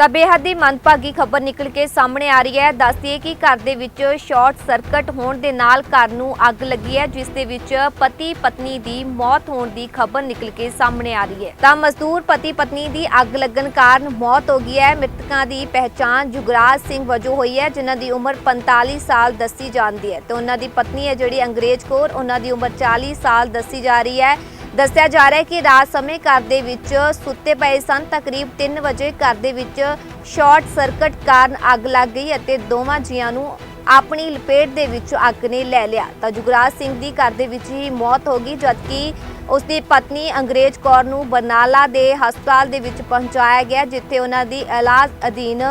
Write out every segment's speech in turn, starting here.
ਤਾਂ ਬੇਹੱਦ ਹੀ ਮੰਦਭਾਗੀ ਖਬਰ ਨਿਕਲ ਕੇ ਸਾਹਮਣੇ ਆ ਰਹੀ ਹੈ। ਦੱਸਦੀਏ ਕਿ ਘਰ ਦੇ ਵਿੱਚ ਸ਼ਾਰਟ ਸਰਕਟ ਹੋਣ ਦੇ ਨਾਲ ਘਰ ਨੂੰ ਅੱਗ ਲੱਗੀ ਹੈ, ਜਿਸ ਦੇ ਵਿੱਚ ਪਤੀ ਪਤਨੀ ਦੀ ਮੌਤ ਹੋਣ ਦੀ ਖਬਰ ਨਿਕਲ ਕੇ ਸਾਹਮਣੇ ਆ ਰਹੀ ਹੈ। ਤਾਂ ਮਜ਼ਦੂਰ ਪਤੀ ਪਤਨੀ ਦੀ ਅੱਗ ਲੱਗਣ ਕਾਰਨ ਮੌਤ ਹੋ ਗਈ ਹੈ। ਮ੍ਰਿਤਕਾਂ ਦੀ ਪਹਿਚਾਣ ਜੁਗਰਾਜ ਸਿੰਘ ਵਜੋਂ ਹੋਈ ਹੈ, ਜਿਨ੍ਹਾਂ ਦੀ ਉਮਰ 45 ਸਾਲ ਦੱਸੀ ਜਾਂਦੀ ਹੈ। ਤੇ ਉਹਨਾਂ ਦੀ ਪਤਨੀ ਹੈ ਜਿਹੜੀ ਅੰਗਰੇਜ਼ ਕੌਰ, ਉਹਨਾਂ ਦੀ ਉਮਰ 40 ਸਾਲ ਦੱਸੀ ਜਾ ਰਹੀ ਹੈ। ਦੱਸਿਆ ਜਾ ਰਿਹਾ ਹੈ ਕਿ ਰਾਤ ਸਮੇਂ ਘਰ ਦੇ ਵਿੱਚ ਸੁੱਤੇ ਪਏ ਸਨ। ਤਕਰੀਬ 3 ਵਜੇ ਘਰ ਦੇ ਵਿੱਚ ਸ਼ਾਰਟ ਸਰਕਟ ਕਾਰਨ ਅੱਗ ਲੱਗ ਗਈ ਅਤੇ ਦੋਵਾਂ ਜੀਆਂ ਨੂੰ ਆਪਣੀ ਲਪੇਟ ਦੇ ਵਿੱਚ ਅੱਗ ਨੇ ਲੈ ਲਿਆ। ਤਾਂ ਜੁਗਰਾਜ ਸਿੰਘ ਦੀ ਘਰ ਦੇ ਵਿੱਚ ਹੀ ਮੌਤ ਹੋ ਗਈ, ਜਦਕਿ ਉਸ ਦੀ ਪਤਨੀ ਅੰਗਰੇਜ਼ ਕੌਰ ਨੂੰ ਬਰਨਾਲਾ ਦੇ ਹਸਪਤਾਲ ਦੇ ਵਿੱਚ ਪਹੁੰਚਾਇਆ ਗਿਆ, ਜਿੱਥੇ ਉਹਨਾਂ ਦੀ ਇਲਾਜ ਅਧੀਨ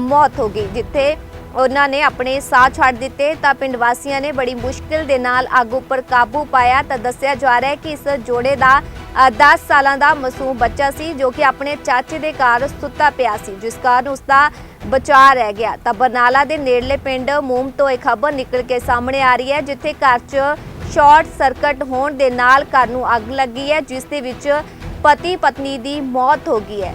ਮੌਤ ਹੋ ਗਈ, ਜਿੱਥੇ ਉਹਨਾਂ ਨੇ ਆਪਣੇ ਸਾਹ ਛੱਡ ਦਿੱਤੇ ਤਾਂ ਪਿੰਡ ਵਾਸੀਆਂ ਨੇ ਬੜੀ ਮੁਸ਼ਕਿਲ ਦੇ ਨਾਲ ਅੱਗ ਉੱਪਰ ਕਾਬੂ ਪਾਇਆ ਤਾਂ ਦੱਸਿਆ ਜਾ ਰਿਹਾ ਹੈ ਕਿ ਇਸ ਜੋੜੇ ਦਾ 10 ਸਾਲਾਂ ਦਾ ਮਾਸੂਮ ਬੱਚਾ ਸੀ ਜੋ ਕਿ ਆਪਣੇ ਚਾਚੇ ਦੇ ਘਰ ਸੁੱਤਾ ਪਿਆ ਸੀ, ਜਿਸ ਕਾਰਨ ਉਸ ਦਾ ਬਚਾਅ ਰਹਿ ਗਿਆ। ਤਾਂ ਬਰਨਾਲਾ ਦੇ ਨੇੜਲੇ ਪਿੰਡ ਮੂਮ ਤੋਂ ਇਹ ਖਬਰ ਨਿਕਲ ਕੇ ਸਾਹਮਣੇ ਆ ਰਹੀ ਹੈ, ਜਿੱਥੇ ਘਰ 'ਚ ਸ਼ਾਰਟ ਸਰਕਟ ਹੋਣ ਦੇ ਨਾਲ ਘਰ ਨੂੰ ਅੱਗ ਲੱਗੀ ਹੈ, ਜਿਸ ਦੇ ਵਿੱਚ ਪਤੀ ਪਤਨੀ ਦੀ ਮੌਤ ਹੋ ਗਈ ਹੈ।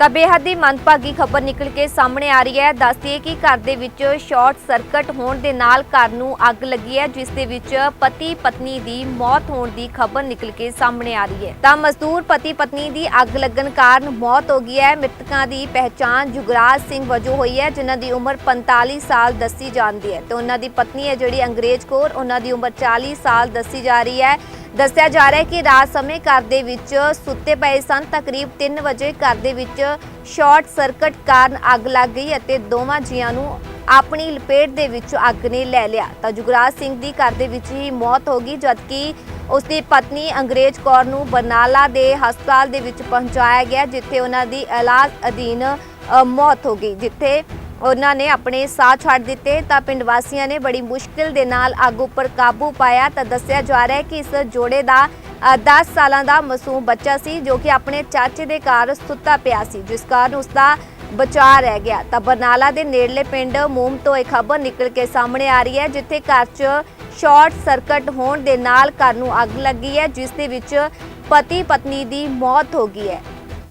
ਤਾਂ ਬੇਹੱਦ ਹੀ ਮੰਦਭਾਗੀ ਖਬਰ ਨਿਕਲ ਕੇ ਸਾਹਮਣੇ ਆ ਰਹੀ ਹੈ। ਦੱਸਦੀਏ ਕਿ ਘਰ ਦੇ ਵਿੱਚ ਸ਼ਾਰਟ ਸਰਕਟ ਹੋਣ ਦੇ ਨਾਲ ਘਰ ਨੂੰ ਅੱਗ ਲੱਗੀ ਹੈ, ਜਿਸ ਦੇ ਵਿੱਚ ਪਤੀ ਪਤਨੀ ਦੀ ਮੌਤ ਹੋਣ ਦੀ ਖਬਰ ਨਿਕਲ ਕੇ ਸਾਹਮਣੇ ਆ ਰਹੀ ਹੈ। ਤਾਂ ਮਜ਼ਦੂਰ ਪਤੀ ਪਤਨੀ ਦੀ ਅੱਗ ਲੱਗਣ ਕਾਰਨ ਮੌਤ ਹੋ ਗਈ ਹੈ। ਮ੍ਰਿਤਕਾਂ ਦੀ ਪਹਿਚਾਣ ਜੁਗਰਾਜ ਸਿੰਘ ਵਜੋਂ ਹੋਈ ਹੈ, ਜਿਨ੍ਹਾਂ ਦੀ ਉਮਰ 45 ਸਾਲ ਦੱਸੀ ਜਾਂਦੀ ਹੈ। ਤੇ ਉਹਨਾਂ ਦੀ ਪਤਨੀ ਹੈ ਜਿਹੜੀ ਅੰਗਰੇਜ਼ ਕੌਰ, ਉਹਨਾਂ ਦੀ ਉਮਰ 40 ਸਾਲ ਦੱਸੀ ਜਾ ਰਹੀ ਹੈ। ਦੱਸਿਆ ਜਾ ਰਿਹਾ ਹੈ ਕਿ ਰਾਤ ਸਮੇਂ ਘਰ ਦੇ ਵਿੱਚ ਸੁੱਤੇ ਪਏ ਸਨ। ਤਕਰੀਬ 3 ਵਜੇ ਘਰ ਦੇ ਵਿੱਚ ਸ਼ਾਰਟ ਸਰਕਟ ਕਾਰਨ ਅੱਗ ਲੱਗ ਗਈ ਅਤੇ ਦੋਵਾਂ ਜੀਆਂ ਨੂੰ ਆਪਣੀ ਲਪੇਟ ਦੇ ਵਿੱਚ ਅੱਗ ਨੇ ਲੈ ਲਿਆ। ਤਾਂ ਜੁਗਰਾਜ ਸਿੰਘ ਦੀ ਘਰ ਦੇ ਵਿੱਚ ਹੀ ਮੌਤ ਹੋ ਗਈ, ਜਦਕਿ ਉਸ ਦੀ ਪਤਨੀ ਅੰਗਰੇਜ਼ ਕੌਰ ਨੂੰ ਬਰਨਾਲਾ ਦੇ ਹਸਪਤਾਲ ਦੇ ਵਿੱਚ ਪਹੁੰਚਾਇਆ ਗਿਆ, ਜਿੱਥੇ ਉਹਨਾਂ ਦੀ ਇਲਾਜ ਅਧੀਨ ਮੌਤ ਹੋ ਗਈ, ਜਿੱਥੇ ਉਹਨਾਂ ਨੇ ਆਪਣੇ ਸਾਹ ਛੱਡ ਦਿੱਤੇ ਤਾਂ ਪਿੰਡ ਵਾਸੀਆਂ ਨੇ ਬੜੀ ਮੁਸ਼ਕਿਲ ਦੇ ਨਾਲ ਅੱਗ ਉੱਪਰ ਕਾਬੂ ਪਾਇਆ ਤਾਂ ਦੱਸਿਆ ਜਾ ਰਿਹਾ ਹੈ ਕਿ ਇਸ ਜੋੜੇ ਦਾ ਅ, 10 ਸਾਲਾਂ ਦਾ ਮਾਸੂਮ ਬੱਚਾ ਸੀ ਜੋ ਕਿ ਆਪਣੇ ਚਾਚੇ ਦੇ ਘਰ ਸੁੱਤਾ ਪਿਆ ਸੀ ਜਿਸ ਕਾਰਨ ਉਸ ਦਾ ਬਚਾਅ ਰਹਿ ਗਿਆ। ਤਾਂ ਬਰਨਾਲਾ ਦੇ ਨੇੜਲੇ ਪਿੰਡ ਮੂਮ ਤੋਂ ਇਹ ਖਬਰ ਨਿਕਲ ਕੇ ਸਾਹਮਣੇ ਆ ਰਹੀ ਹੈ ਜਿੱਥੇ ਘਰ 'ਚ ਸ਼ਾਰਟ ਸਰਕਟ ਹੋਣ ਦੇ ਨਾਲ ਘਰ ਨੂੰ ਅੱਗ ਲੱਗੀ ਹੈ ਜਿਸ ਦੇ ਵਿੱਚ ਪਤੀ ਪਤਨੀ ਦੀ ਮੌਤ ਹੋ ਗਈ ਹੈ।